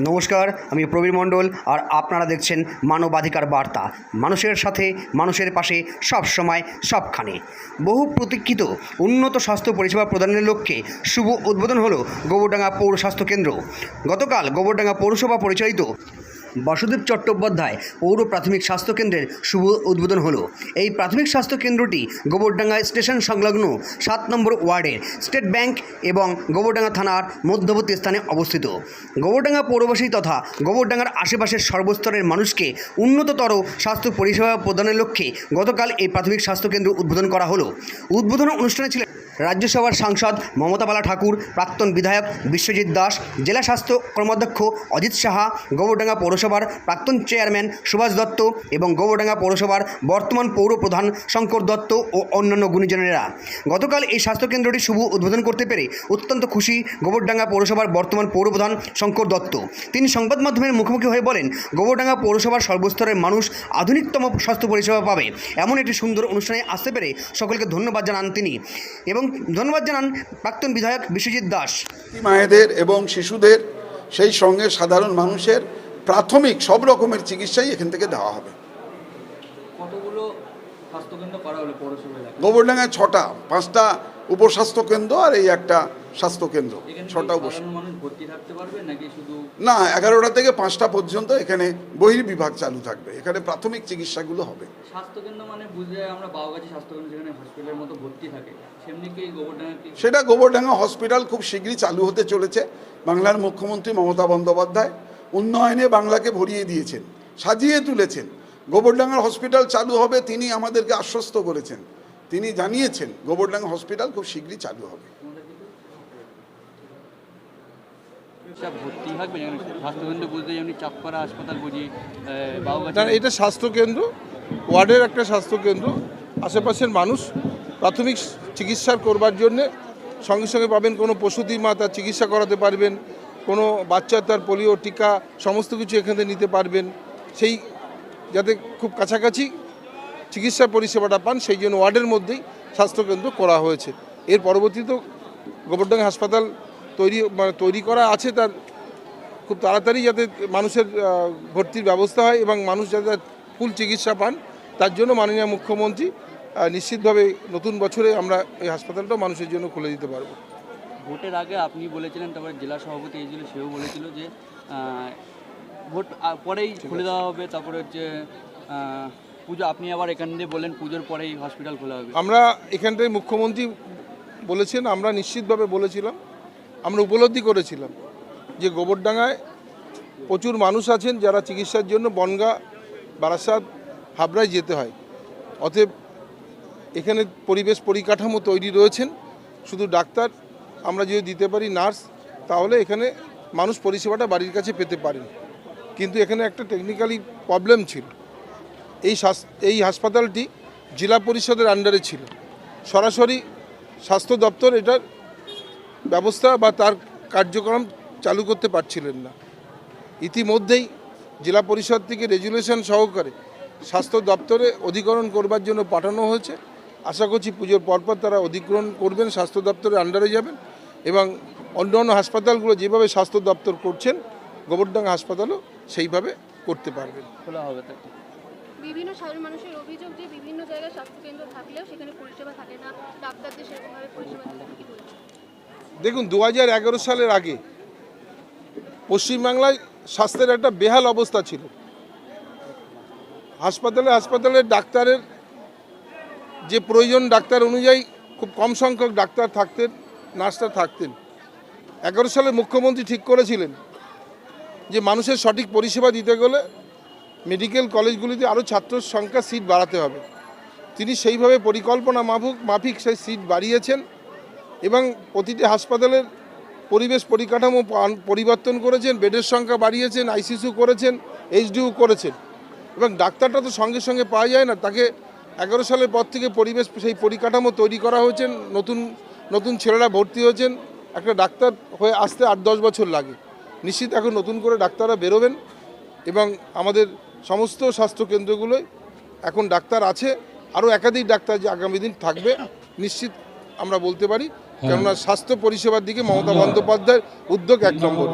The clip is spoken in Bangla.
নমস্কার, আমি প্রবীর মণ্ডল আর আপনারা দেখছেন মানবাধিকার বার্তা। মানুষের সাথে, মানুষের পাশে, সব সময়, সবখানে। বহু প্রতীক্ষিত উন্নত স্বাস্থ্য পরিষেবা প্রদানের লক্ষ্যে শুভ উদ্বোধন হল গোবরডাঙ্গা পৌর স্বাস্থ্য কেন্দ্র। গতকাল গোবরডাঙ্গা পৌরসভা পরিচালিত বাসুদেব চট্টোপাধ্যায় পৌর প্রাথমিক স্বাস্থ্য কেন্দ্রের শুভ উদ্বোধন হলো। এই প্রাথমিক স্বাস্থ্য কেন্দ্রটি গোবরডাঙ্গা স্টেশন সংলগ্ন সাত নম্বর ওয়ার্ডের স্টেট ব্যাংক এবং গোবরডাঙ্গা থানার মধ্যবর্তী স্থানে অবস্থিত। গোবরডাঙ্গা পৌরবাসী তথা গোবরডাঙ্গার আশেপাশের সর্বস্তরের মানুষকে উন্নততর স্বাস্থ্য পরিষেবা প্রদানের লক্ষ্যে গতকাল এই প্রাথমিক স্বাস্থ্য কেন্দ্র উদ্বোধন করা হলো। উদ্বোধন অনুষ্ঠানে ছিলেন রাজ্যসভার সাংসদ মমতা বালা ঠাকুর, প্রাক্তন বিধায়ক বিশ্বজিৎ দাস, জেলা স্বাস্থ্য কর্মাধ্যক্ষ অজিত সাহা গোবরডাঙ্গা পৌরসভার প্রাক্তন চেয়ারম্যান সুভাষ দত্ত এবং গোবরডাঙ্গা পৌরসভার বর্তমান পৌর প্রধান শঙ্কর দত্ত ও অন্যান্য গুণীজনেরা। গতকাল এই স্বাস্থ্যকেন্দ্রটি শুভ উদ্বোধন করতে পেরে অত্যন্ত খুশি গোবরডাঙ্গা পৌরসভার বর্তমান পৌর প্রধান শঙ্কর দত্ত। তিনি সংবাদ মাধ্যমের মুখোমুখি হয়ে বলেন গোবরডাঙ্গা পৌরসভার সর্বস্তরের মানুষ আধুনিকতম স্বাস্থ্য পরিষেবা পাবে। এমন একটি সুন্দর অনুষ্ঠানে আসতে পেরে সকলকে ধন্যবাদ জানান তিনি। এবং ধন্যবাদ জানান প্রাক্তন বিধায়ক বিশ্বজিৎ দাস। মায়েদের এবং শিশুদের সেই সঙ্গে সাধারণ মানুষের প্রাথমিক সব রকমের চিকিৎসাই এখান থেকে দেওয়া হবে। গোবরডাঙ্গায় ছটা পাঁচটা উপস্বাস্থ্য কেন্দ্র আর এই একটা স্বাস্থ্য কেন্দ্র এখানে ছটা শুধু না এগারোটা থেকে পাঁচটা পর্যন্ত এখানে বহির্বিভাগ চালু থাকবে। এখানে প্রাথমিক চিকিৎসাগুলো হবে। স্বাস্থ্যকেন্দ্র মানে স্বাস্থ্যকেন্দ্র সেটা গোবরডাঙ্গা হসপিটাল খুব শীঘ্রই চালু হতে চলেছে। বাংলার মুখ্যমন্ত্রী মমতা বন্দ্যোপাধ্যায় উন্নয়নে বাংলাকে ভরিয়ে দিয়েছেন সাজিয়ে তুলেছেন। গোবরডাঙ্গার হসপিটাল চালু হবে তিনি আমাদেরকে আশ্বস্ত করেছেন। তিনি জানিয়েছেন গোবরডাঙ্গা হসপিটাল খুব শীঘ্রই চালু হবে। এটা স্বাস্থ্যকেন্দ্র, ওয়ার্ডের একটা স্বাস্থ্যকেন্দ্র। আশেপাশের মানুষ প্রাথমিক চিকিৎসার করবার জন্যে সঙ্গে সঙ্গে পাবেন কোনো প্রসূতি মা, তার চিকিৎসা করাতে পারবেন, কোনো বাচ্চা তার পোলিও টিকা সমস্ত কিছু এখানে নিতে পারবেন। সেই যাতে খুব কাছাকাছি চিকিৎসা পরিষেবাটা পান, সেই জন্য ওয়ার্ডের মধ্যেই স্বাস্থ্যকেন্দ্র করা হয়েছে। এর পরবর্তীতে গোবরডাঙ্গা হাসপাতাল তৈরি মানে তৈরি করা আছে তার খুব তাড়াতাড়ি যাতে মানুষের ভর্তির ব্যবস্থা হয় এবং মানুষ যাতে ফুল চিকিৎসা পান। তার জন্য মাননীয় মুখ্যমন্ত্রী নিশ্চিতভাবে নতুন বছরে আমরা এই হাসপাতালটা মানুষের জন্য খুলে দিতে পারব। ভোটের আগে আপনি বলেছিলেন তারপরে জেলা সভাপতি এসেছিল সেও বলেছিল যে ভোট পরেই খুলে দেওয়া হবে তারপরে হচ্ছে পুজো আপনি আবার এখান দিয়ে বললেন পুজোর পরেই হসপিটাল খোলা হবে। আমরা এখানটায় মুখ্যমন্ত্রী বলেছেন আমরা নিশ্চিতভাবে বলেছিলাম। আমরা উপলব্ধি করেছিলাম যে গোবরডাঙ্গায় প্রচুর মানুষ আছেন যারা চিকিৎসার জন্য বনগা, বারাসাত, হাবড়ায় যেতে হয়। অতএব এখানে পরিবেশ পরিকাঠামো তৈরি রয়েছেন। শুধু ডাক্তার, আমরা যদি দিতে পারি নার্স, তাহলে এখানে মানুষ পরিষেবাটা বাড়ির কাছে পেতে পারেন। কিন্তু এখানে একটা টেকনিক্যালি প্রবলেম ছিল। এই এই হাসপাতালটি জেলা পরিষদের আন্ডারে ছিল। সরাসরি স্বাস্থ্য দপ্তর এটার ব্যবস্থা বা তার কার্যক্রম চালু করতে পারছিলেন না। ইতিমধ্যেই জেলা পরিষদ থেকে রেজুলেশন সহকারে স্বাস্থ্য দপ্তরে অধিকরণ করবার জন্য পাঠানো হয়েছে। আশা করছি পুজোর পরপর তারা অধিগ্রহণ করবেন স্বাস্থ্য দপ্তরের আন্ডারে যাবেন এবং অন্য অন্য হাসপাতালগুলো যেভাবে স্বাস্থ্য দপ্তর করছেন গোবরডাঙ্গা হাসপাতালও সেইভাবে করতে পারবেন। খোলা হবে বিভিন্ন সাধারণ মানুষের অভিযোগ যে বিভিন্ন জায়গায় স্বাস্থ্যকেন্দ্র থাকলেও সেখানে পরিষেবা থাকে না। ডাক্তারদের সেরকমভাবে পরিষেবা দিতে কি বলছেন? দেখুন দু হাজার এগারো সালের আগে পশ্চিমবাংলায় স্বাস্থ্যের একটা বেহাল অবস্থা ছিল। হাসপাতালে হাসপাতালে ডাক্তারের যে প্রয়োজন ডাক্তার অনুযায়ী খুব কম সংখ্যক ডাক্তার থাকতেন, নার্সরা থাকতেন। এগারো সালে মুখ্যমন্ত্রী ঠিক করেছিলেন যে মানুষের সঠিক পরিষেবা দিতে গেলে মেডিকেল কলেজগুলিতে আরও ছাত্র সংখ্যা সিট বাড়াতে হবে। তিনি সেইভাবে পরিকল্পনা মাফুক মাফিক সেই সিট বাড়িয়েছেন। এবং প্রতিটি হাসপাতালের পরিবেশ পরিকাঠামো পরিবর্তন করেছেন, বেডের সংখ্যা বাড়িয়েছেন, আইসিসিউ করেছেন, এইচডিউ করেছেন। এবং ডাক্তারটা তো সঙ্গে সঙ্গে পাওয়া যায় না, তাকে এগারো সালের পর থেকে পরিবেশ, সেই পরিকাঠামো তৈরি করা হয়েছে নতুন নতুন ছেলেরা ভর্তি হয়েছেন, একটা ডাক্তার হয়ে আসতে আট দশ বছর লাগে। নিশ্চিত এখন নতুন করে ডাক্তাররা বেরোবেন এবং আমাদের সমস্ত স্বাস্থ্যকেন্দ্রগুলোয় এখন ডাক্তার আছে, আরও একাধিক ডাক্তার যে আগামী দিন থাকবে, নিশ্চিত আমরা বলতে পারি। কেননা স্বাস্থ্য পরিষেবার দিকে মমতা বন্দ্যোপাধ্যায়ের উদ্যোগ এক নম্বর।